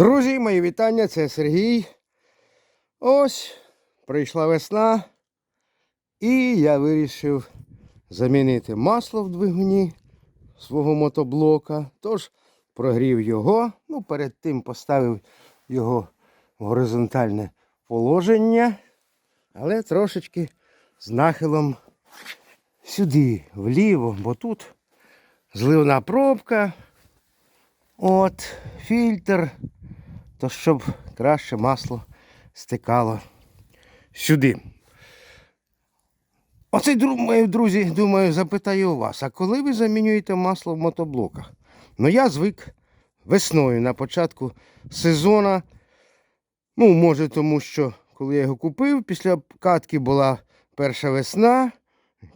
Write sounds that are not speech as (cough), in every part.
Друзі, мої вітання, це Сергій. Ось прийшла весна, і я вирішив замінити масло в двигуні свого мотоблока. Тож прогрів його. Ну, перед тим поставив його в горизонтальне положення, але трошечки з нахилом сюди, вліво, бо тут зливна пробка. От, фільтр, то щоб краще масло стикало сюди. Мої друзі, думаю, запитаю у вас, а коли ви замінюєте масло в мотоблоках? Ну, я звик весною на початку сезону. Ну, може, тому що коли я його купив, після катки була перша весна,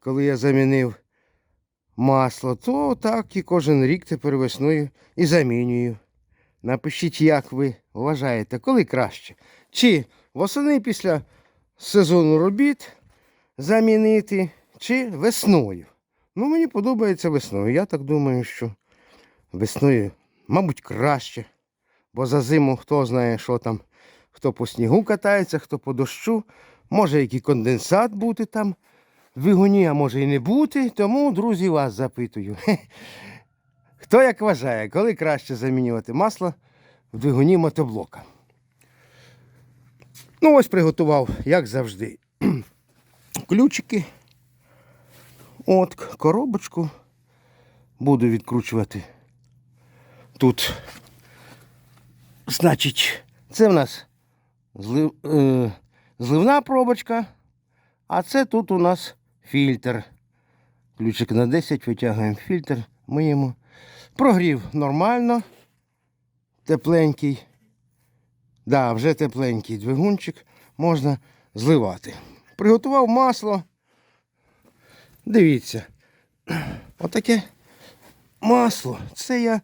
коли я замінив масло, то так і кожен рік тепер весною і замінюю. Напишіть, як ви вважаєте, коли краще. Чи восени після сезону робіт замінити, чи весною. Ну, мені подобається весною. Я так думаю, що весною, мабуть, краще. Бо за зиму хто знає, що там, хто по снігу катається, хто по дощу, може який конденсат бути там в двигуні, а може і не бути. Тому, друзі, вас запитую. (laughs) Хто як вважає, коли краще замінювати масло в двигуні мотоблока? Ну, ось приготував, як завжди, (clears throat) ключики. От, коробочку. Буду відкручувати. Тут, значить, це в нас злив, е, зливна пробочка, а це тут у нас фільтр. Ключик на 10, витягуємо фільтр, миємо. Прогрів нормально, тепленький. Да, вже тепленький двигунчик можна зливати. Приготував масло. Дивіться. Отаке масло. Це я,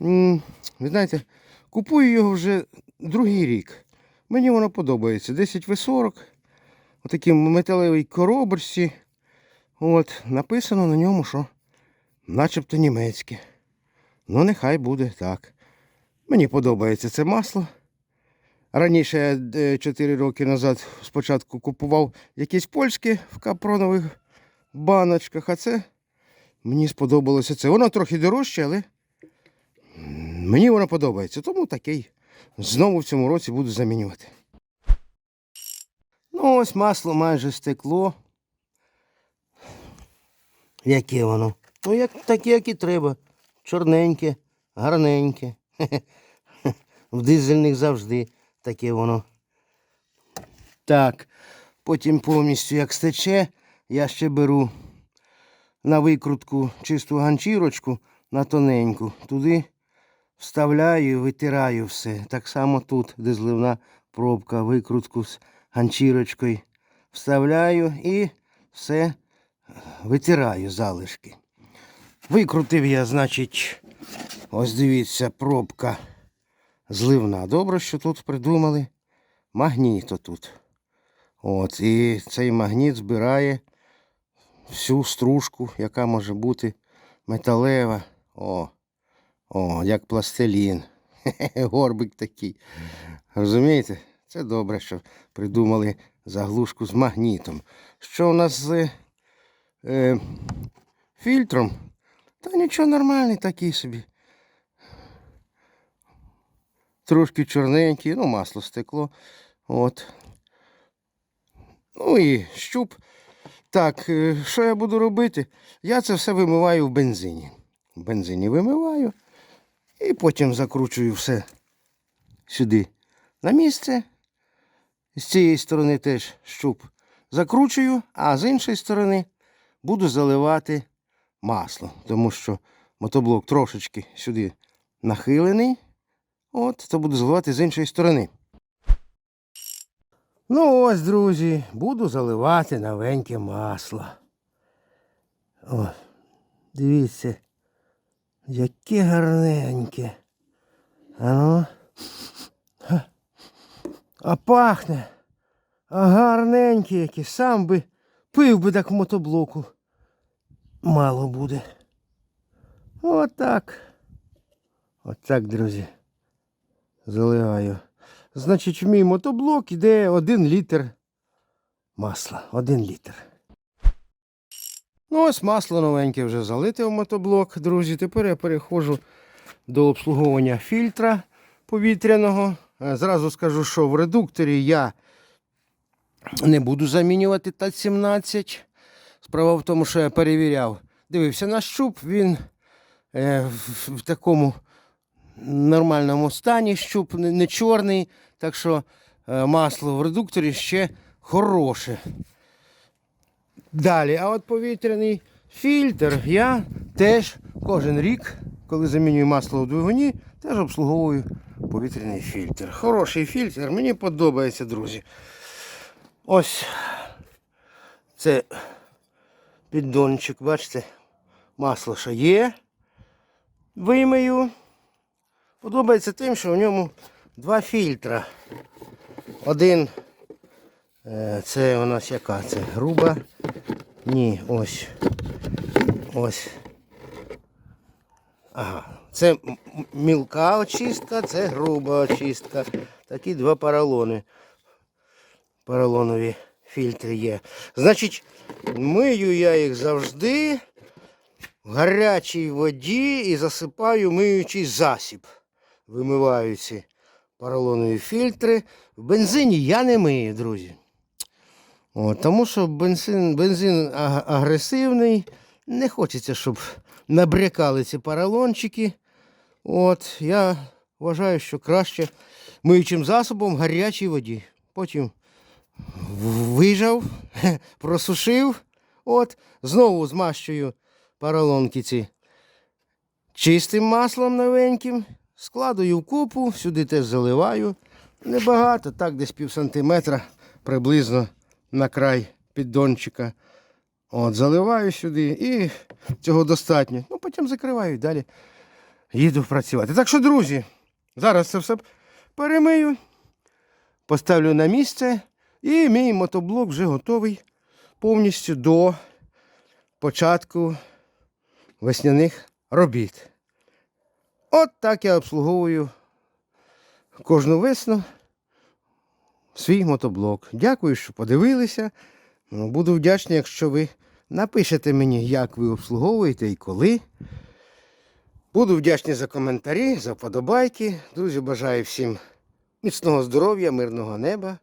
ви знаєте, купую його вже другий рік. Мені воно подобається. 10 В40. Отакій металевій коробочці. От, написано на ньому, що начебто німецьке. Ну, нехай буде так. Мені подобається це масло. Раніше я 4 роки назад спочатку купував якісь польське в капронових баночках, а це мені сподобалося це. Воно трохи дорожче, але мені воно подобається. Тому такий знову в цьому році буду замінювати. Ну, ось масло майже стекло. Яке воно? Ну, як, таке, як і треба. Чорненьке, гарненьке. (laughs) В дизельних завжди таке воно. Так, потім повністю як стече, я ще беру на викрутку чисту ганчірочку на тоненьку. Туди вставляю і витираю все. Так само тут, де зливна пробка, викрутку з ганчірочкою. Вставляю і все витираю залишки. Викрутив я, значить, ось дивіться, пробка зливна. Добре, що тут придумали магніт тут. От, і цей магніт збирає всю стружку, яка може бути металева. О, о, як пластилін. (laughs) Горбик такий. Розумієте? Це добре, що придумали заглушку з магнітом. Що у нас з е, фільтром? Та нічого нормальний такий собі. Трошки чорненький, ну, масло стекло. От. Ну і щуп. Так, е, що я буду робити? Я це все вимиваю в бензині. В бензині вимиваю і потім закручую все сюди на місце. З цієї сторони теж щуп закручую, а з іншої сторони буду заливати масло, тому що мотоблок трошечки сюди нахилений. От, то буду заливати з іншої сторони. Ну ось, друзі, буду заливати новеньке масло. О, дивіться, яке гарненьке. А ну. А пахне. А гарненьке яке. Сам би пив би так в мотоблоку. Мало буде. Отак. Отак, друзі. Заливаю. Значить, в мій мотоблок іде один літр масла. Один літр. Ну, ось масло новеньке вже залите в мотоблок, друзі. Тепер я переходжу до обслуговування фільтра повітряного. Е, Зразу скажу, що в редукторі я не буду замінювати ТАТ-17. Справа в тому, що я перевіряв, дивився на щуп, він е, в, такому нормальному стані, щуп не, не чорний, так що е, масло в редукторі ще хороше. Далі, а от повітряний фільтр я теж кожен рік, коли замінюю масло у двигуні, теж обслуговую повітряний фільтр. Хороший фільтр, мені подобається, друзі. Ось це піддончик, бачите, масло ще є. Вимию. Подобається тим, що в ньому два фільтра. Один е, це у нас яка? Це груба. Ні, ось. Ось. Ага. Це мілка очистка, це груба очистка. Такі два поролони. Поролонові фільтри є. Значить, мию я їх завжди в гарячій воді і засипаю миючий засіб. Вимиваю ці поролонові фільтри. В бензині я не мию, друзі. От, тому що бензин, бензин агресивний. Не хочеться, щоб набрякали ці поролончики. От, я вважаю, що краще миючим засобом в гарячій воді. Потім вижав, (laughs) просушив, от, знову змащую поролонки ці чистим маслом новеньким, складую в купу, сюди теж заливаю. Небагато, так десь пів сантиметра приблизно на край піддончика. От, заливаю сюди і цього достатньо. Ну, потім закриваю і далі їду працювати. Так що, друзі, зараз це все перемию, поставлю на місце, і мій мотоблок вже готовий повністю до початку весняних робіт. От так я обслуговую кожну весну свій мотоблок. Дякую, що подивилися. Ну, Буду вдячний, якщо ви напишете мені, як ви обслуговуєте і коли. Буду вдячний за коментарі, за вподобайки. Друзі, бажаю всім міцного здоров'я, мирного неба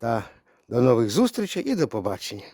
та до нових зустрічей і до побачення.